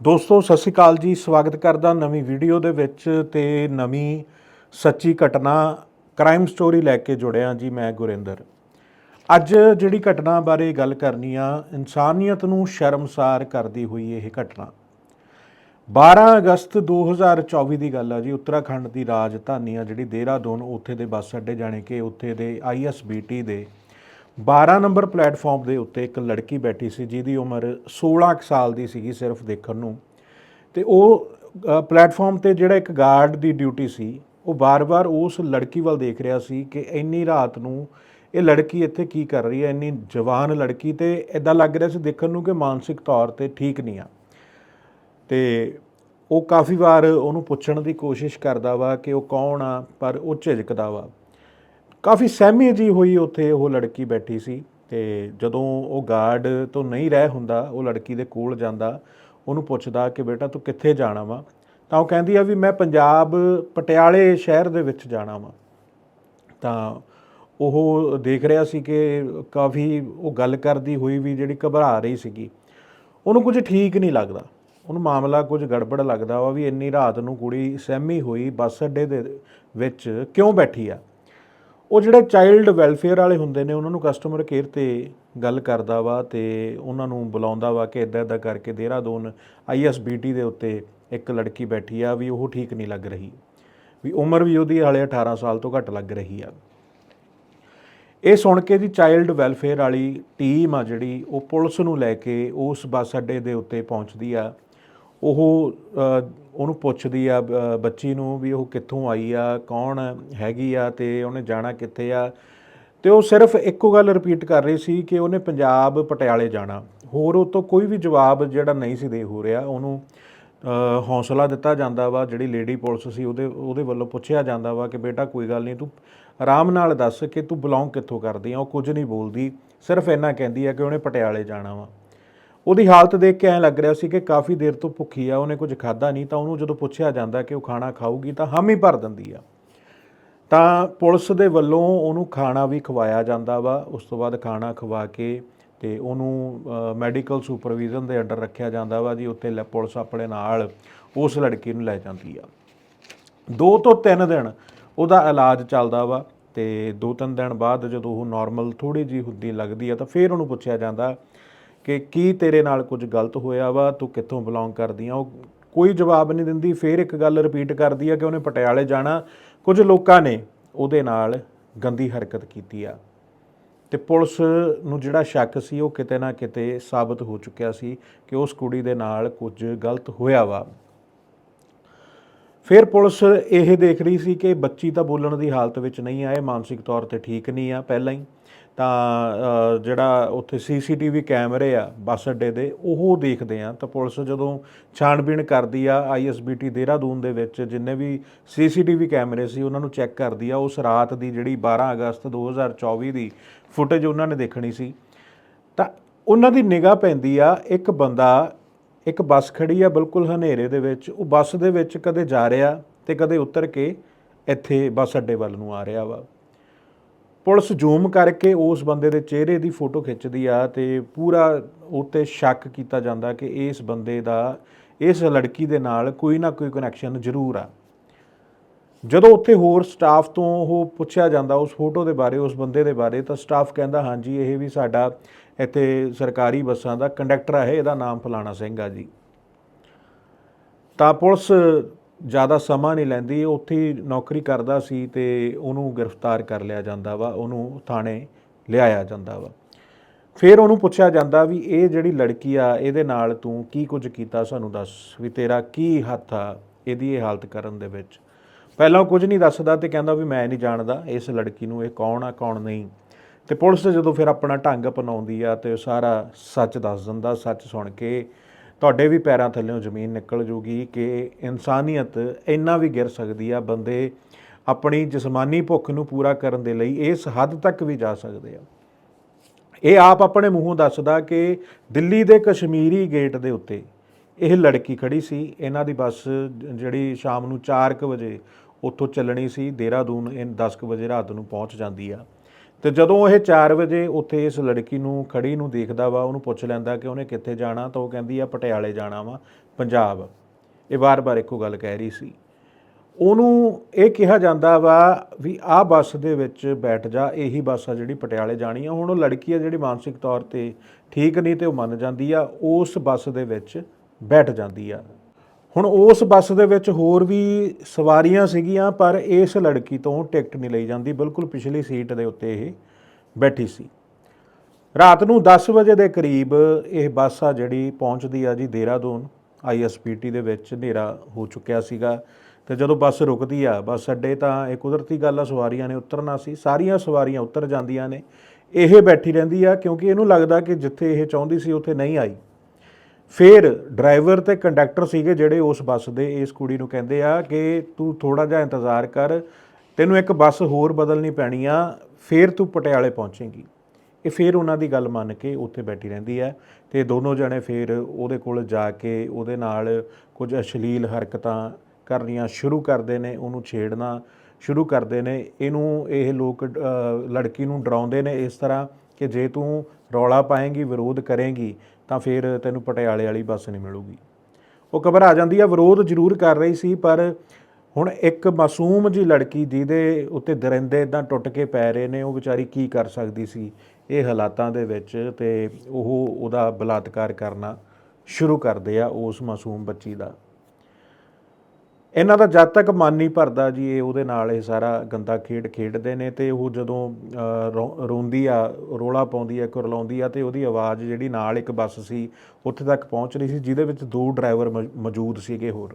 ਦੋਸਤੋ, ਸਤਿ ਸ਼੍ਰੀ ਅਕਾਲ ਜੀ। ਸਵਾਗਤ ਕਰਦਾ ਨਵੀਂ ਵੀਡੀਓ ਦੇ ਵਿੱਚ ਤੇ ਨਵੀਂ ਸੱਚੀ ਘਟਨਾ ਕ੍ਰਾਈਮ ਸਟੋਰੀ ਲੈ ਕੇ ਜੁੜਿਆ ਜੀ ਮੈਂ ਗੁਰਿੰਦਰ। ਅੱਜ ਜਿਹੜੀ ਘਟਨਾ ਬਾਰੇ ਗੱਲ ਕਰਨੀ ਆ, ਇਨਸਾਨੀਅਤ ਨੂੰ ਸ਼ਰਮਸਾਰ ਕਰਦੀ ਹੋਈ ਇਹ ਘਟਨਾ। 12 ਅਗਸਤ 2024 ਦੀ ਗੱਲ ਆ ਜੀ। ਉੱਤਰਾਖੰਡ ਦੀ ਰਾਜਧਾਨੀ ਆ ਜਿਹੜੀ ਦੇਹਰਾਦੂਨ, ਉੱਥੇ ਦੇ ਬੱਸ ਅੱਡੇ ਜਾਣੇ ਕਿ ਉੱਥੇ ਦੇ ਆਈਐਸਬੀਟੀ ਦੇ 12 ਨੰਬਰ ਪਲੇਟਫਾਰਮ ਦੇ ਉੱਤੇ ਇੱਕ ਲੜਕੀ ਬੈਠੀ ਸੀ ਜਿਹਦੀ ਉਮਰ 16 ਕੁ ਸਾਲ ਦੀ ਸੀਗੀ ਸਿਰਫ ਦੇਖਣ ਨੂੰ। ਤੇ ਉਹ ਅ, ਪਲੇਟਫਾਰਮ ਤੇ ਜਿਹੜਾ ਇੱਕ ਗਾਰਡ ਦੀ ਡਿਊਟੀ ਸੀ ਉਹ ਬਾਰ-ਬਾਰ ਉਸ ਲੜਕੀ ਵੱਲ ਦੇਖ ਰਿਹਾ ਸੀ ਕਿ ਇੰਨੀ ਰਾਤ ਨੂੰ ਇਹ ਲੜਕੀ ਇੱਥੇ ਕੀ ਕਰ ਰਹੀ ਹੈ ਇੰਨੀ ਜਵਾਨ ਲੜਕੀ ਤੇ ਇਦਾਂ ਲੱਗ ਰਿਹਾ ਸੀ ਦੇਖਣ ਨੂੰ ਕਿ ਮਾਨਸਿਕ ਤੌਰ ਤੇ ਠੀਕ ਨਹੀਂ ਆ। ਤੇ ਉਹ ਕਾਫੀ ਵਾਰ ਉਹਨੂੰ ਪੁੱਛਣ ਦੀ ਕੋਸ਼ਿਸ਼ ਕਰਦਾ ਵਾ ਕਿ ਉਹ ਕੌਣ ਆ ਪਰ ਉਹ ਝਿਜਕਦਾ ਵਾ। ਕਾਫੀ ਸਹਿਮੀ ਜੀ ਹੋਈ ਉੱਥੇ ਉਹ ਲੜਕੀ ਬੈਠੀ ਸੀ ਤੇ ਜਦੋਂ ਉਹ ਗਾਰਡ ਤੋਂ ਨਹੀਂ ਰਹਿ ਹੁੰਦਾ, ਉਹ ਲੜਕੀ ਦੇ ਕੋਲ ਜਾਂਦਾ, ਉਹਨੂੰ ਪੁੱਛਦਾ ਕਿ ਬੇਟਾ ਤੂੰ ਕਿੱਥੇ ਜਾਣਾ ਵਾ? ਤਾਂ ਉਹ ਕਹਿੰਦੀ ਆ ਵੀ ਮੈਂ ਪੰਜਾਬ ਪਟਿਆਲੇ ਸ਼ਹਿਰ ਦੇ ਵਿੱਚ ਜਾਣਾ ਵਾ। ਤਾਂ ਉਹ ਦੇਖ ਰਿਹਾ ਸੀ ਕਿ ਕਾਫੀ ਉਹ ਗੱਲ ਕਰਦੀ ਹੋਈ ਵੀ ਜਿਹੜੀ ਘਬਰਾ ਰਹੀ ਸੀਗੀ। ਉਹਨੂੰ ਕੁਝ ਠੀਕ ਨਹੀਂ ਲੱਗਦਾ। ਉਹਨੂੰ ਮਾਮਲਾ ਕੁਝ ਗੜਬੜ ਲੱਗਦਾ ਵਾ ਵੀ ਇੰਨੀ ਰਾਤ ਨੂੰ ਕੁੜੀ ਸਹਿਮੀ ਹੋਈ ਬੱਸ ਅੱਡੇ ਦੇ ਵਿੱਚ ਕਿਉਂ ਬੈਠੀ ਆ? ਉਹ ਜਿਹੜੇ ਚਾਈਲਡ ਵੈਲਫੇਅਰ ਵਾਲੇ ਹੁੰਦੇ ਨੇ, ਉਹਨਾਂ ਨੂੰ ਕਸਟਮਰ ਕੇਅਰ ਤੇ ਗੱਲ ਕਰਦਾ ਵਾ ਤੇ ਉਹਨਾਂ ਨੂੰ ਬੁਲਾਉਂਦਾ ਵਾ ਕਿ ਇਦਾਂ ਇਦਾਂ ਕਰਕੇ ਦੇਹਰਾਦੂਨ ਆਈਐਸਬੀਟੀ ਦੇ ਉੱਤੇ ਇੱਕ ਲੜਕੀ ਬੈਠੀ ਆ ਵੀ ਉਹ ਠੀਕ ਨਹੀਂ ਲੱਗ ਰਹੀ। ਵੀ ਉਮਰ ਵੀ ਉਹਦੀ ਹਾਲੇ 18 ਸਾਲ ਤੋਂ ਘੱਟ ਲੱਗ ਰਹੀ ਆ। ਇਹ ਸੁਣ ਕੇ ਜੀ ਚਾਈਲਡ ਵੈਲਫੇਅਰ ਵਾਲੀ ਟੀਮ ਆ ਜਿਹੜੀ, ਉਹ ਪੁਲਿਸ ਨੂੰ ਲੈ ਕੇ ਉਸ ਬੱਸ ਅੱਡੇ ਦੇ ਉੱਤੇ ਪਹੁੰਚਦੀ ਆ। ਉਹ ਉਹਨੂੰ ਪੁੱਛਦੀ ਆ ਬ- ਬੱਚੀ ਨੂੰ ਵੀ ਉਹ ਕਿੱਥੋਂ ਆਈ ਆ ਕੌਣ ਹੈਗੀ ਆ ਤੇ ਉਹਨੇ ਜਾਣਾ ਕਿੱਥੇ ਆ। ਤੇ ਉਹ ਸਿਰਫ ਇੱਕੋ ਗੱਲ ਰਿਪੀਟ ਕਰ ਰਹੀ ਸੀ ਕਿ ਉਹਨੇ ਪੰਜਾਬ ਪਟਿਆਲੇ ਜਾਣਾ। ਹੋਰ ਉਹ ਤੋਂ ਕੋਈ ਵੀ ਜਵਾਬ ਜਿਹੜਾ ਨਹੀਂ ਸੀ ਦੇ ਹੋ ਰਿਹਾ ਉਹਨੂੰ ਅ, ਹੌਸਲਾ ਦਿੱਤਾ ਜਾਂਦਾ ਵਾ। ਜਿਹੜੀ ਲੇਡੀ ਪੁਲਿਸ ਸੀ ਉਹਦੇ ਉਹਦੇ ਵੱਲੋਂ ਪੁੱਛਿਆ ਜਾਂਦਾ ਵਾ ਕਿ ਬੇਟਾ ਕੋਈ ਗੱਲ ਨਹੀਂ ਤੂੰ ਆਰਾਮ ਨਾਲ ਦੱਸ ਕਿ ਤੂੰ ਬਿਲੋਂਗ ਕਿੱਥੋਂ ਕਰਦੀ ਆ। ਉਹ ਕੁਝ ਨਹੀਂ ਬੋਲਦੀ ਸਿਰਫ ਇੰਨਾ ਕਹਿੰਦੀ ਆ ਕਿ ਉਹਨੇ ਪਟਿਆਲੇ ਜਾਣਾ ਵਾ। ਉਹਦੀ ਹਾਲਤ ਦੇਖ ਕੇ ਐਂ ਲੱਗ ਰਿਹਾ ਸੀ ਕਿ ਕਾਫੀ ਦੇਰ ਤੋਂ ਭੁੱਖੀ ਆ, ਉਹਨੇ ਕੁਝ ਖਾਦਾ ਨਹੀਂ, ਤਾਂ ਉਹਨੂੰ ਜਦੋਂ ਪੁੱਛਿਆ ਜਾਂਦਾ ਕਿ ਉਹ ਖਾਣਾ ਖਾਊਗੀ ਤਾਂ ਹਾਮੀ ਭਰ ਦਿੰਦੀ ਆ। ਤਾਂ ਪੁਲਿਸ ਦੇ ਵੱਲੋਂ ਉਹਨੂੰ ਖਾਣਾ ਵੀ ਖਵਾਇਆ ਜਾਂਦਾ ਵਾ, ਉਸ ਤੋਂ ਬਾਅਦ ਖਾਣਾ ਖਵਾ ਕੇ ਤੇ ਉਹਨੂੰ ਮੈਡੀਕਲ ਸੁਪਰਵਿਜ਼ਨ ਦੇ ਅੰਡਰ ਰੱਖਿਆ ਜਾਂਦਾ ਵਾ ਜੀ, ਉੱਥੇ ਲੈ ਪੁਲਿਸ ਆਪਣੇ ਨਾਲ ਉਸ ਲੜਕੀ ਨੂੰ ਲੈ ਜਾਂਦੀ ਆ। ਦੋ ਤੋਂ ਤਿੰਨ ਦਿਨ ਉਹਦਾ ਇਲਾਜ ਚੱਲਦਾ ਵਾ ਤੇ ਦੋ ਤਿੰਨ ਦਿਨ ਬਾਅਦ ਜਦੋਂ ਉਹ ਨਾਰਮਲ ਥੋੜੀ ਜੀ ਹੁੰਦੀ ਲੱਗਦੀ ਆ, ਤਾਂ ਫਿਰ ਉਹਨੂੰ ਪੁੱਛਿਆ ਜਾਂਦਾ ਕਿ ਕੀ ਤੇਰੇ ਨਾਲ ਕੁਝ ਗਲਤ ਹੋਇਆ ਵਾ, ਤੂੰ ਕਿੱਥੋਂ ਬਿਲੋਂਗ ਕਰਦੀ ਆ? ਉਹ ਕੋਈ ਜਵਾਬ ਨਹੀਂ ਦਿੰਦੀ, ਫਿਰ ਇੱਕ ਗੱਲ ਰਿਪੀਟ ਕਰਦੀ ਆ ਕਿ ਉਹਨੇ ਪਟਿਆਲੇ ਜਾਣਾ। ਕੁਝ ਲੋਕਾਂ ਨੇ ਉਹਦੇ ਨਾਲ ਗੰਦੀ ਹਰਕਤ ਕੀਤੀ ਆ। ਤੇ ਪੁਲਿਸ ਨੂੰ ਜਿਹੜਾ ਸ਼ੱਕ ਸੀ, ਉਹ ਕਿਤੇ ਨਾ ਕਿਤੇ ਸਾਬਤ ਹੋ ਚੁੱਕਿਆ ਸੀ ਕਿ ਉਸ ਕੁੜੀ ਦੇ ਨਾਲ ਕੁਝ ਗਲਤ ਹੋਇਆ ਵਾ। ਫਿਰ ਪੁਲਿਸ ਇਹ ਦੇਖ ਰਹੀ ਸੀ ਕਿ ਬੱਚੀ ਤਾਂ ਬੋਲਣ ਦੀ ਹਾਲਤ ਵਿੱਚ ਨਹੀਂ ਆਏ, ਮਾਨਸਿਕ ਤੌਰ ਤੇ ਠੀਕ ਨਹੀਂ ਆ, ਪਹਿਲਾਂ ਹੀ। ਤਾਂ ਜਿਹੜਾ ਉੱਥੇ ਸੀਸੀਟੀਵੀ ਕੈਮਰੇ ਆ ਬੱਸ ਅੱਡੇ ਦੇ, ਉਹ ਦੇਖਦੇ ਆ ਤਾਂ ਪੁਲਿਸ ਜਦੋਂ ਛਾਣਬੀਣ ਕਰਦੀ ਆ ਆਈਐਸਬੀਟੀ ਦੇਹਰਾਦੂਨ ਦੇ ਵਿੱਚ, ਜਿੰਨੇ ਵੀ ਸੀਸੀਟੀਵੀ ਕੈਮਰੇ ਸੀ, ਉਹਨਾਂ ਨੂੰ ਚੈੱਕ ਕਰਦੀ ਆ। ਉਸ ਰਾਤ ਦੀ ਜਿਹੜੀ 12 ਅਗਸਤ 2024 ਦੀ ਫੁਟੇਜ ਉਹਨਾਂ ਨੇ ਦੇਖਣੀ ਸੀ। ਤਾਂ ਉਹਨਾਂ ਦੀ ਨਿਗਾਹ ਪੈਂਦੀ ਆ, ਇੱਕ ਬੰਦਾ, ਇੱਕ ਬੱਸ ਖੜੀ ਆ ਬਿਲਕੁਲ ਹਨੇਰੇ ਦੇ ਵਿੱਚ। ਉਹ ਬੱਸ ਦੇ ਵਿੱਚ ਕਦੇ ਜਾ ਰਿਹਾ ਤੇ ਕਦੇ ਉਤਰ ਕੇ ਇੱਥੇ ਬੱਸ ਅੱਡੇ ਵੱਲ ਨੂੰ ਆ ਰਿਹਾ ਵਾ। ਪੁਲਿਸ ਜ਼ੂਮ ਕਰਕੇ ਉਸ ਬੰਦੇ ਦੇ ਚਿਹਰੇ ਦੀ ਫੋਟੋ ਖਿੱਚਦੀ ਆ ਤੇ ਪੂਰਾ ਉੱਤੇ ਸ਼ੱਕ ਕੀਤਾ ਜਾਂਦਾ ਕਿ ਇਸ ਬੰਦੇ ਦਾ, ਇਸ ਲੜਕੀ ਦੇ ਨਾਲ ਕੋਈ ਨਾ ਕੋਈ ਕਨੈਕਸ਼ਨ ਜ਼ਰੂਰ ਆ। ਜਦੋਂ ਉੱਥੇ ਹੋਰ ਸਟਾਫ ਤੋਂ ਉਹ ਪੁੱਛਿਆ ਜਾਂਦਾ ਉਸ ਫੋਟੋ ਦੇ ਬਾਰੇ, ਉਸ ਬੰਦੇ ਦੇ ਬਾਰੇ, ਤਾਂ ਸਟਾਫ ਕਹਿੰਦਾ, ਹਾਂਜੀ, ਇਹ ਵੀ ਸਾਡਾ ਇੱਥੇ ਸਰਕਾਰੀ ਬੱਸਾਂ ਦਾ ਕੰਡਕਟਰ ਹੈ ਇਹਦਾ ਨਾਮ ਫਲਾਣਾ ਸਿੰਘ ਆ ਜੀ। ਤਾਂ ਪੁਲਿਸ ਜ਼ਿਆਦਾ ਸਮਾਂ ਨਹੀਂ ਲੈਂਦੀ ਉੱਥੇ ਨੌਕਰੀ ਕਰਦਾ ਸੀ ਤੇ ਉਹਨੂੰ ਗ੍ਰਿਫਤਾਰ ਕਰ ਲਿਆ ਜਾਂਦਾ ਵਾ, ਉਹਨੂੰ ਥਾਣੇ ਲਿਆਇਆ ਜਾਂਦਾ ਵਾ। ਫਿਰ ਉਹਨੂੰ ਪੁੱਛਿਆ ਜਾਂਦਾ ਵੀ ਇਹ ਜਿਹੜੀ ਲੜਕੀ ਆ, ਇਹਦੇ ਨਾਲ ਤੂੰ ਕੀ ਕੁਝ ਕੀਤਾ ਸਾਨੂੰ ਦੱਸ, ਵੀ ਤੇਰਾ ਕੀ ਹੱਥ ਆ ਇਹਦੀ ਇਹ ਹਾਲਤ ਕਰਨ ਦੇ ਵਿੱਚ? ਪਹਿਲਾਂ ਉਹ ਕੁਝ ਨਹੀਂ ਦੱਸਦਾ ਤੇ ਕਹਿੰਦਾ ਵੀ ਮੈਂ ਨਹੀਂ ਜਾਣਦਾ ਇਸ ਲੜਕੀ ਨੂੰ ਇਹ ਕੌਣ ਆ, ਕੌਣ ਨਹੀਂ। ਤੇ ਪੁਲਿਸ ਜਦੋਂ ਫਿਰ ਆਪਣਾ ਢੰਗ ਅਪਣਾਉਂਦੀ ਆ ਤੇ ਸਾਰਾ ਸੱਚ ਦੱਸ ਦਿੰਦਾ, ਸੱਚ ਸੁਣ ਕੇ ਤੁਹਾਡੇ ਵੀ ਪੈਰਾਂ ਥੱਲੇੋਂ ਜ਼ਮੀਨ ਨਿਕਲ ਜੂਗੀ ਕਿ ਇਨਸਾਨੀਅਤ ਇੰਨਾ ਵੀ ਗਿਰ ਸਕਦੀ ਆ, ਬੰਦੇ ਆਪਣੀ ਜਿਸਮਾਨੀ ਭੁੱਖ ਨੂੰ ਪੂਰਾ ਕਰਨ ਦੇ ਲਈ ਇਸ ਹੱਦ ਤੱਕ ਵੀ ਜਾ ਸਕਦੇ ਆ। ਇਹ ਆਪ ਆਪਣੇ ਮੂੰਹੋਂ ਦੱਸਦਾ ਕਿ ਦਿੱਲੀ ਦੇ ਕਸ਼ਮੀਰੀ ਗੇਟ ਦੇ ਉੱਤੇ ਇਹ ਲੜਕੀ ਖੜੀ ਸੀ। ਇਹਨਾਂ ਦੀ ਬੱਸ ਜਿਹੜੀ ਸ਼ਾਮ ਨੂੰ 4:00 ਵਜੇ ਉੱਥੋਂ ਚੱਲਣੀ ਸੀ, ਦੇਹਰਾਦੂਨ, ਇਹ 10:00 ਵਜੇ ਰਾਤ ਨੂੰ ਪਹੁੰਚ ਜਾਂਦੀ ਆ। ਤੇ ਜਦੋਂ ਇਹ 4 ਵਜੇ ਉੱਥੇ ਇਸ ਲੜਕੀ ਨੂੰ, ਖੜੀ ਨੂੰ ਦੇਖਦਾ ਵਾ, ਉਹਨੂੰ ਪੁੱਛ ਲੈਂਦਾ ਕਿ ਉਹਨੇ ਕਿੱਥੇ ਜਾਣਾ, ਤਾਂ ਉਹ ਕਹਿੰਦੀ ਆ, ਪਟਿਆਲੇ ਜਾਣਾ ਵਾ, ਪੰਜਾਬ। ਇਹ ਵਾਰ-ਵਾਰ ਇੱਕੋ ਗੱਲ ਕਹਿ ਰਹੀ ਸੀ। ਉਹਨੂੰ ਇਹ ਕਿਹਾ ਜਾਂਦਾ ਵਾ ਵੀ ਆਹ ਬੱਸ ਦੇ ਵਿੱਚ ਬੈਠ ਜਾ, ਇਹੀ ਬੱਸ ਆ ਜਿਹੜੀ ਪਟਿਆਲੇ ਜਾਣੀ ਆ। ਹੁਣ ਉਹ ਲੜਕੀ ਆ ਜਿਹੜੀ ਮਾਨਸਿਕ ਤੌਰ ਤੇ ਠੀਕ ਨਹੀਂ ਤੇ ਉਹ ਮੰਨ ਜਾਂਦੀ ਆ, ਉਸ ਬੱਸ ਦੇ ਵਿੱਚ ਬੈਠ ਜਾਂਦੀ ਆ। ਹੁਣ ਉਸ ਬੱਸ ਦੇ ਵਿੱਚ ਹੋਰ ਵੀ ਸਵਾਰੀਆਂ ਸੀਗੀਆਂ, ਪਰ ਇਸ ਲੜਕੀ ਤੋਂ ਟਿਕਟ ਨਹੀਂ ਲਈ ਜਾਂਦੀ। ਬਿਲਕੁਲ ਪਿਛਲੀ ਸੀਟ ਦੇ ਉੱਤੇ ਇਹ ਬੈਠੀ ਸੀ। ਰਾਤ ਨੂੰ 10 ਵਜੇ ਦੇ ਕਰੀਬ ਇਹ ਬੱਸ ਆ ਜਿਹੜੀ ਪਹੁੰਚਦੀ ਆ ਜੀ ਦੇਹਰਾਦੂਨ। ਆਈਐਸਪੀਟੀ ਦੇ ਵਿੱਚ ਹਨੇਰਾ ਹੋ ਚੁੱਕਿਆ ਸੀਗਾ ਤੇ ਜਦੋਂ ਬੱਸ ਰੁਕਦੀ ਆ, ਬੱਸ ਅੱਡੇ ਤਾਂ ਇਹ ਕੁਦਰਤੀ ਗੱਲ ਆ, ਸਵਾਰੀਆਂ ਨੇ ਉਤਰਨਾ ਸੀ। ਸਾਰੀਆਂ ਸਵਾਰੀਆਂ ਉਤਰ ਜਾਂਦੀਆਂ ਨੇ। ਇਹ ਬੈਠੀ ਰਹਿੰਦੀ ਆ ਕਿਉਂਕਿ ਇਹਨੂੰ ਲੱਗਦਾ ਕਿ ਜਿੱਥੇ ਇਹ ਚਾਹੁੰਦੀ ਸੀ, ਉੱਥੇ ਨਹੀਂ ਆਈ। ਫਿਰ ਡਰਾਈਵਰ ਤੇ ਕੰਡਕਟਰ ਸੀਗੇ ਜਿਹੜੇ ਉਸ ਬੱਸ ਦੇ, ਇਸ ਕੁੜੀ ਨੂੰ ਕਹਿੰਦੇ ਆ ਕਿ ਤੂੰ ਥੋੜਾ ਜਿਹਾ ਇੰਤਜ਼ਾਰ ਕਰ, ਤੈਨੂੰ ਇੱਕ ਬੱਸ ਹੋਰ ਬਦਲਣੀ ਪੈਣੀ ਆ, ਫਿਰ ਤੂੰ ਪਟਿਆਲੇ ਪਹੁੰਚੇਂਗੀ। ਇਹ ਫਿਰ ਉਹਨਾਂ ਦੀ ਗੱਲ ਮੰਨ ਕੇ ਉੱਥੇ ਬੈਠੀ ਰਹਿੰਦੀ ਹੈ ਤੇ ਦੋਨੋਂ ਜਣੇ ਫਿਰ ਉਹਦੇ ਕੋਲ ਜਾ ਕੇ ਉਹਦੇ ਨਾਲ ਕੁਝ ਅਸ਼ਲੀਲ ਹਰਕਤਾਂ ਕਰਨੀਆਂ ਸ਼ੁਰੂ ਕਰਦੇ ਨੇ, ਉਹਨੂੰ ਛੇੜਨਾ ਸ਼ੁਰੂ ਕਰਦੇ ਨੇ। ਇਹਨੂੰ ਇਹ ਲੋਕ ਲੜਕੀ ਨੂੰ ਡਰਾਉਂਦੇ ਨੇ ਇਸ ਤਰ੍ਹਾਂ ਕਿ ਜੇ ਤੂੰ ਰੌਲਾ ਪਾਏਂਗੀ, ਵਿਰੋਧ ਕਰੇਂਗੀ ਤਾਂ ਫਿਰ ਤੈਨੂੰ ਪਟਿਆਲੇ ਵਾਲੀ ਬੱਸ ਨਹੀਂ ਮਿਲੂਗੀ। ਉਹ ਘਬਰਾ ਜਾਂਦੀ ਆ, ਵਿਰੋਧ ਜ਼ਰੂਰ ਕਰ ਰਹੀ ਸੀ, ਪਰ ਹੁਣ ਇੱਕ ਮਾਸੂਮ ਜੀ ਲੜਕੀ ਜਿਹਦੇ ਉੱਤੇ ਦਰਿੰਦੇ ਇਦਾਂ ਟੁੱਟ ਕੇ ਪੈ ਰਹੇ ਨੇ, ਉਹ ਵਿਚਾਰੀ ਕੀ ਕਰ ਸਕਦੀ ਸੀ? ਇਹ ਹਾਲਾਤਾਂ ਦੇ ਵਿੱਚ ਤੇ ਉਹ ਉਹਦਾ ਬਲਾਤਕਾਰ ਕਰਨਾ ਸ਼ੁਰੂ ਕਰਦੇ ਆ ਉਸ ਮਾਸੂਮ ਬੱਚੀ ਦਾ। ਇਹਨਾਂ ਦਾ ਜਦ ਤੱਕ ਮਨ ਨਹੀਂ ਭਰਦਾ ਜੀ ਇਹ ਉਹਦੇ ਨਾਲ ਇਹ ਸਾਰਾ ਗੰਦਾ ਖੇਡ ਖੇਡਦੇ ਨੇ ਤੇ ਉਹ ਜਦੋਂ ਅ, ਰੋਂਦੀ ਆ ਰੋਲਾ ਪਾਉਂਦੀ ਆ ਕੁਰਲਾਉਂਦੀ ਆ ਤੇ ਉਹਦੀ ਆਵਾਜ਼ ਜਿਹੜੀ ਨਾਲ ਇੱਕ ਬੱਸ ਸੀ ਉੱਥੇ ਤੱਕ ਪਹੁੰਚ ਰਹੀ ਸੀ ਜਿਹਦੇ ਵਿੱਚ ਦੋ ਡਰਾਈਵਰ ਮ- ਮੌਜੂਦ ਸੀਗੇ ਹੋਰ।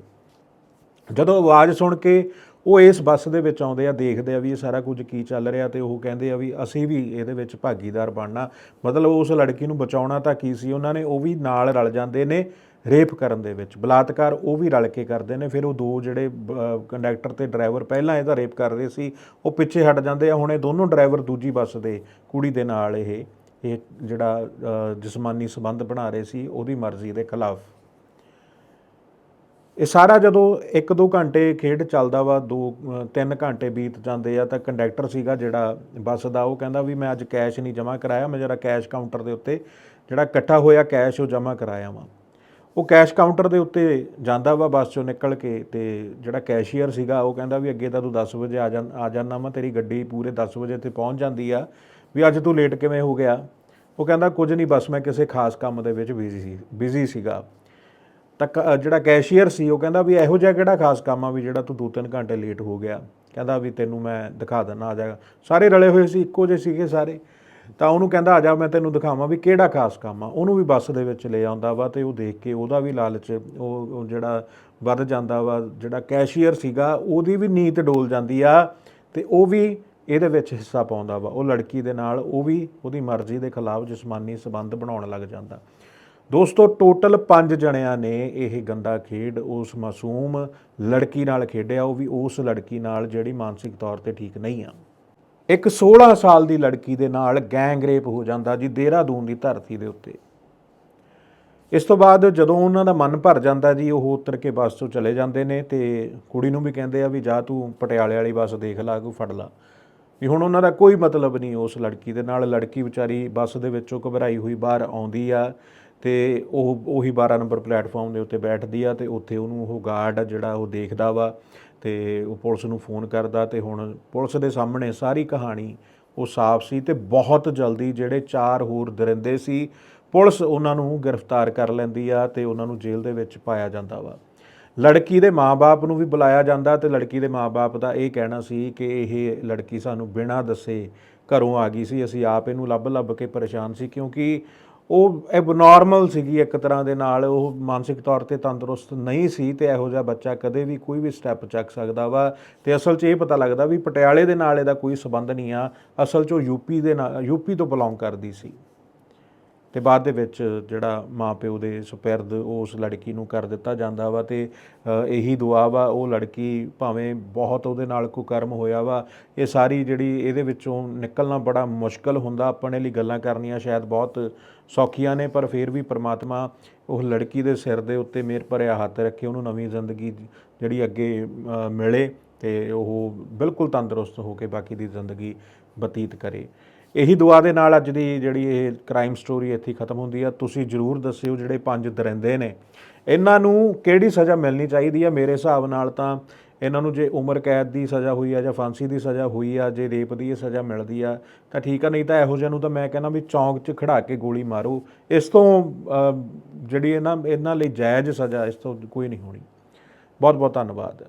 ਜਦੋਂ ਆਵਾਜ਼ ਸੁਣ ਕੇ ਉਹ ਇਸ ਬੱਸ ਦੇ ਵਿੱਚ ਆਉਂਦੇ ਆ ਦੇਖਦੇ ਆ ਵੀ ਇਹ ਸਾਰਾ ਕੁਝ ਕੀ ਚੱਲ ਰਿਹਾ ਤੇ ਉਹ ਕਹਿੰਦੇ ਆ ਵੀ ਅਸੀਂ ਵੀ ਇਹਦੇ ਵਿੱਚ ਭਾਗੀਦਾਰ ਬਣਨਾ। ਮਤਲਬ ਉਸ ਲੜਕੀ ਨੂੰ ਬਚਾਉਣਾ ਤਾਂ ਕੀ ਸੀ ਉਹਨਾਂ ਨੇ ਉਹ ਵੀ ਨਾਲ ਰਲ ਜਾਂਦੇ ਨੇ। ਰੇਪ ਕਰਨ ਦੇ ਵਿੱਚ। ਬਲਾਤਕਾਰ ਉਹ ਵੀ ਰਲ ਕੇ ਕਰਦੇ ਨੇ, ਫਿਰ ਉਹ ਦੋ ਜਿਹੜੇ ਕੰਡਕਟਰ ਤੇ ਡਰਾਈਵਰ ਪਹਿਲਾਂ ਇਹਦਾ ਰੇਪ ਕਰ ਰਹੇ ਸੀ, ਉਹ ਪਿੱਛੇ ਹਟ ਜਾਂਦੇ ਆ, ਹੁਣ ਇਹ ਦੋਨੋਂ ਡਰਾਈਵਰ ਦੂਜੀ ਬੱਸ ਦੇ ਕੁੜੀ ਦੇ ਨਾਲ ਇਹ ਇਹ ਜਿਹੜਾ ਜਿਸਮਾਨੀ ਸੰਬੰਧ ਬਣਾ ਰਹੇ ਸੀ, ਉਹਦੀ ਮਰਜ਼ੀ ਦੇ ਖਿਲਾਫ। ਇਹ ਸਾਰਾ ਜਦੋਂ 1-2 ਘੰਟੇ ਖੇਡ ਚੱਲਦਾ ਵਾ 2-3 ਘੰਟੇ ਬੀਤ ਜਾਂਦੇ ਆ, ਤਾਂ ਕੰਡਕਟਰ ਸੀਗਾ ਜਿਹੜਾ ਬੱਸ ਦਾ, ਉਹ ਕਹਿੰਦਾ ਵੀ ਮੈਂ ਅੱਜ ਕੈਸ਼ ਨਹੀਂ ਜਮ੍ਹਾਂ ਕਰਾਇਆ, ਮੈਂ ਜਰਾ ਕੈਸ਼ ਕਾਊਂਟਰ ਦੇ ਉੱਤੇ ਜਿਹੜਾ ਇਕੱਠਾ ਹੋਇਆ ਕੈਸ਼ ਉਹ ਜਮ੍ਹਾਂ ਕਰਾਇਆ ਵਾਂ। ਉਹ ਕੈਸ਼ ਕਾਊਂਟਰ ਦੇ ਉੱਤੇ ਜਾਂਦਾ ਵਾ ਬੱਸ ਚੋਂ ਨਿਕਲ ਕੇ ਤੇ ਜਿਹੜਾ ਕੈਸ਼ੀਅਰ ਸੀਗਾ, ਉਹ ਕਹਿੰਦਾ ਵੀ ਅੱਗੇ ਤਾਂ ਤੂੰ 10 ਵਜੇ ਆ ਜਾਂ, ਆ ਜਾਣਾ ਵਾ, ਤੇਰੀ ਗੱਡੀ ਪੂਰੇ 10 ਵਜੇ ਤੇ ਪਹੁੰਚ ਜਾਂਦੀ ਆ, ਵੀ ਅੱਜ ਤੂੰ ਲੇਟ ਕਿਵੇਂ ਹੋ ਗਿਆ? ਉਹ ਕਹਿੰਦਾ ਕੁਝ ਨਹੀਂ, ਬਸ ਮੈਂ ਕਿਸੇ ਖਾਸ ਕੰਮ ਦੇ ਵਿੱਚ ਬਿਜ਼ੀ ਸੀ ਬਿਜ਼ੀ ਸੀਗਾ। ਤਾਂ ਕ- ਜਿਹੜਾ ਕੈਸ਼ੀਅਰ ਸੀ, ਉਹ ਕਹਿੰਦਾ ਵੀ ਇਹੋ ਜਿਹਾ ਕਿਹੜਾ ਖਾਸ ਕੰਮ ਆ ਵੀ ਜਿਹੜਾ ਤੂੰ 2-3 ਘੰਟੇ ਲੇਟ ਹੋ ਗਿਆ? ਕਹਿੰਦਾ ਵੀ ਤੈਨੂੰ ਮੈਂ ਦਿਖਾ ਦਿੰਦਾ, ਆ ਜਾਗਾ ਸਾਰੇ ਰਲੇ ਹੋਏ ਸੀ, ਇੱਕੋ ਜਿਹੇ ਸੀਗੇ ਸਾਰੇ। ਤਾਂ ਉਹਨੂੰ ਕਹਿੰਦਾ, ਆ ਜਾ, ਮੈਂ ਤੈਨੂੰ ਦਿਖਾਵਾਂ ਵੀ ਕਿਹੜਾ ਖਾਸ ਕੰਮ ਆ। ਉਹਨੂੰ ਵੀ ਬੱਸ ਦੇ ਵਿੱਚ ਲੈ ਆਉਂਦਾ ਵਾ ਤੇ ਉਹ ਦੇਖ ਕੇ ਉਹਦਾ ਵੀ ਲਾਲਚ, ਉਹ ਜਿਹੜਾ ਵੱਧ ਜਾਂਦਾ ਵਾ, ਜਿਹੜਾ ਕੈਸ਼ੀਅਰ ਸੀਗਾ, ਉਹਦੀ ਵੀ ਨੀਤ ਡੋਲ ਜਾਂਦੀ ਆ ਤੇ ਉਹ ਵੀ ਇਹਦੇ ਵਿੱਚ ਹਿੱਸਾ ਪਾਉਂਦਾ ਵਾ। ਉਹ ਲੜਕੀ ਦੇ ਨਾਲ, ਉਹ ਵੀ ਉਹਦੀ ਮਰਜ਼ੀ ਦੇ ਖਿਲਾਫ ਜਿਸਮਾਨੀ ਸਬੰਧ ਬਣਾਉਣ ਲੱਗ ਜਾਂਦਾ। ਦੋਸਤੋ, ਟੋਟਲ 5 ਜਣਿਆਂ ਨੇ ਇਹ ਗੰਦਾ ਖੇਡ, ਉਸ ਮਾਸੂਮ ਲੜਕੀ ਨਾਲ ਖੇਡਿਆ, ਉਹ ਵੀ ਉਸ ਲੜਕੀ ਨਾਲ ਜਿਹੜੀ ਮਾਨਸਿਕ ਤੌਰ ਤੇ ਠੀਕ ਨਹੀਂ ਆ। ਇੱਕ 16 ਸਾਲ ਦੀ ਲੜਕੀ ਦੇ ਨਾਲ ਗੈਂਗ ਰੇਪ ਹੋ ਜਾਂਦਾ ਜੀ ਦੇਹਰਾਦੂਨ ਦੀ ਧਰਤੀ ਦੇ ਉੱਤੇ। ਇਸ ਤੋਂ ਬਾਅਦ ਜਦੋਂ ਉਹਨਾਂ ਦਾ ਮਨ ਭਰ ਜਾਂਦਾ ਜੀ, ਉਹ ਉਤਰ ਕੇ ਬੱਸ ਤੋਂ ਚਲੇ ਜਾਂਦੇ ਨੇ ਤੇ ਕੁੜੀ ਨੂੰ ਵੀ ਕਹਿੰਦੇ ਆ ਵੀ ਜਾ ਤੂੰ ਪਟਿਆਲੇ ਵਾਲੀ ਬੱਸ ਦੇਖ ਲਾ ਕੋਈ ਫੜ ਲਾ। ਵੀ ਹੁਣ ਉਹਨਾਂ ਦਾ ਕੋਈ ਮਤਲਬ ਨਹੀਂ ਉਸ ਲੜਕੀ ਦੇ ਨਾਲ। ਲੜਕੀ ਵਿਚਾਰੀ ਬੱਸ ਦੇ ਵਿੱਚੋਂ ਘਬਰਾਈ ਹੋਈ, ਬਾਹਰ ਆਉਂਦੀ ਆ ਤੇ ਉਹ ਉਹੀ 12 ਨੰਬਰ ਪਲੇਟਫਾਰਮ ਦੇ ਉੱਤੇ ਬੈਠਦੀ ਆ ਤੇ ਉੱਥੇ ਉਹਨੂੰ ਉਹ ਗਾਰਡ ਜਿਹੜਾ ਉਹ ਦੇਖਦਾ ਵਾ ਤੇ ਉਹ ਪੁਲਿਸ ਨੂੰ ਫੋਨ ਕਰਦਾ ਤੇ ਹੁਣ ਪੁਲਿਸ ਦੇ ਸਾਹਮਣੇ ਸਾਰੀ ਕਹਾਣੀ ਉਹ ਸਾਫ਼ ਸੀ ਤੇ ਬਹੁਤ ਜਲਦੀ ਜਿਹੜੇ ਚਾਰ ਹੋਰ ਦਰਿੰਦੇ ਸੀ, ਪੁਲਿਸ ਉਹਨਾਂ ਨੂੰ ਗ੍ਰਿਫਤਾਰ ਕਰ ਲੈਂਦੀ ਆ ਤੇ ਉਹਨਾਂ ਨੂੰ ਜੇਲ੍ਹ ਦੇ ਵਿੱਚ ਪਾਇਆ ਜਾਂਦਾ ਵਾ। ਲੜਕੀ ਦੇ ਮਾਪੇ ਨੂੰ ਵੀ ਬੁਲਾਇਆ ਜਾਂਦਾ ਤੇ ਲੜਕੀ ਦੇ ਮਾਪੇ ਦਾ ਇਹ ਕਹਿਣਾ ਸੀ ਕਿ ਇਹ ਲੜਕੀ ਸਾਨੂੰ ਬਿਨਾਂ ਦੱਸੇ ਘਰੋਂ ਆ ਗਈ ਸੀ, ਅਸੀਂ ਆਪ ਇਹਨੂੰ ਲੱਭ ਲੱਭ ਕੇ ਪਰੇਸ਼ਾਨ ਸੀ ਕਿਉਂਕਿ ਉਹ ਐਬਨੋਰਮਲ ਸੀਗੀ ਇੱਕ ਤਰ੍ਹਾਂ ਦੇ ਨਾਲ, ਉਹ ਮਾਨਸਿਕ ਤੌਰ ਤੇ ਤੰਦਰੁਸਤ ਨਹੀਂ ਸੀ ਤੇ ਇਹੋ ਜਿਹਾ ਬੱਚਾ ਕਦੇ ਵੀ ਕੋਈ ਵੀ ਸਟੈਪ ਚੱਕ ਸਕਦਾ ਵਾ ਤੇ ਅਸਲ 'ਚ ਇਹ ਪਤਾ ਲੱਗਦਾ ਵੀ ਪਟਿਆਲੇ ਦੇ ਨਾਲ ਇਹਦਾ ਕੋਈ ਸਬੰਧ ਨਹੀਂ ਆ, ਅਸਲ 'ਚ ਉਹ ਯੂਪੀ ਦੇ ਨਾਲ ਯੂਪੀ ਤੋਂ ਬਿਲੋਂਗ ਕਰਦੀ ਸੀ। ਤੇ ਬਾਅਦ ਦੇ ਵਿੱਚ ਜਿਹੜਾ ਮਾਪਿਓ ਦੇ ਸੁਪਰਦ ਉਸ ਲੜਕੀ ਨੂੰ ਕਰ ਦਿੱਤਾ ਜਾਂਦਾ ਵਾ ਤੇ ਇਹੀ ਦੁਆ ਵਾ, ਉਹ ਲੜਕੀ ਭਾਵੇਂ ਬਹੁਤ ਉਹਦੇ ਨਾਲ ਕੁਕਰਮ ਹੋਇਆ ਵਾ, ਇਹ ਸਾਰੀ ਜਿਹੜੀ ਇਹਦੇ ਵਿੱਚੋਂ ਨਿਕਲਣਾ ਬੜਾ ਮੁਸ਼ਕਲ ਹੁੰਦਾ, ਆਪਣੇ ਲਈ ਗੱਲਾਂ ਕਰਨੀਆਂ ਸ਼ਾਇਦ ਬਹੁਤ ਸੌਖੀਆਂ ਨੇ, ਪਰ ਫਿਰ ਵੀ ਪ੍ਰਮਾਤਮਾ ਉਹ ਲੜਕੀ ਦੇ ਸਿਰ ਦੇ ਉੱਤੇ ਮੇਰ ਭਰਿਆ ਹੱਥ ਰੱਖੇ, ਉਹਨੂੰ ਨਵੀਂ ਜ਼ਿੰਦਗੀ ਜਿਹੜੀ ਅੱਗੇ ਮਿਲੇ ਤੇ ਉਹ ਬਿਲਕੁਲ ਤੰਦਰੁਸਤ ਹੋ ਕੇ ਬਾਕੀ ਦੀ ਜ਼ਿੰਦਗੀ ਬਤੀਤ ਕਰੇ। ਇਹੀ ਦੁਆ ਦੇ ਨਾਲ ਅੱਜ ਦੀ ਜਿਹੜੀ ਇਹ ਕ੍ਰਾਈਮ ਸਟੋਰੀ ਇੱਥੇ ਖਤਮ ਹੁੰਦੀ ਆ। ਤੁਸੀਂ ਜਰੂਰ ਦੱਸਿਓ ਜਿਹੜੇ ਪੰਜ ਦਰਿੰਦੇ ਨੇ। ਇਹਨਾਂ ਨੂੰ ਕਿਹੜੀ ਸਜ਼ਾ ਮਿਲਣੀ ਚਾਹੀਦੀ ਆ? ਮੇਰੇ ਹਿਸਾਬ ਨਾਲ ਤਾਂ ਇਹਨਾਂ ਨੂੰ ਜੇ ਉਮਰ ਕੈਦ ਦੀ ਸਜ਼ਾ ਹੋਈ ਆ ਜਾਂ ਫਾਂਸੀ ਦੀ ਸਜ਼ਾ ਹੋਈ ਆ, ਜੇ ਰੇਪ ਦੀ ਇਹ ਸਜ਼ਾ ਮਿਲਦੀ ਆ, ਤਾਂ ਠੀਕ ਆ। ਨਹੀਂ ਤਾਂ ਇਹੋ ਜਿਹਾ ਨੂੰ ਤਾਂ ਮੈਂ ਕਹਿੰਦਾ ਵੀ ਚੌਂਕ 'ਚ ਖੜਾ ਕੇ ਗੋਲੀ ਮਾਰੋ। ਇਸ ਤੋਂ ਜਿਹੜੀ ਇਹਨਾਂ ਇਹਨਾਂ ਲਈ ਜਾਇਜ਼ ਸਜ਼ਾ ਇਸ ਤੋਂ ਕੋਈ ਨਹੀਂ ਹੋਣੀ। ਬਹੁਤ ਬਹੁਤ ਧੰਨਵਾਦ।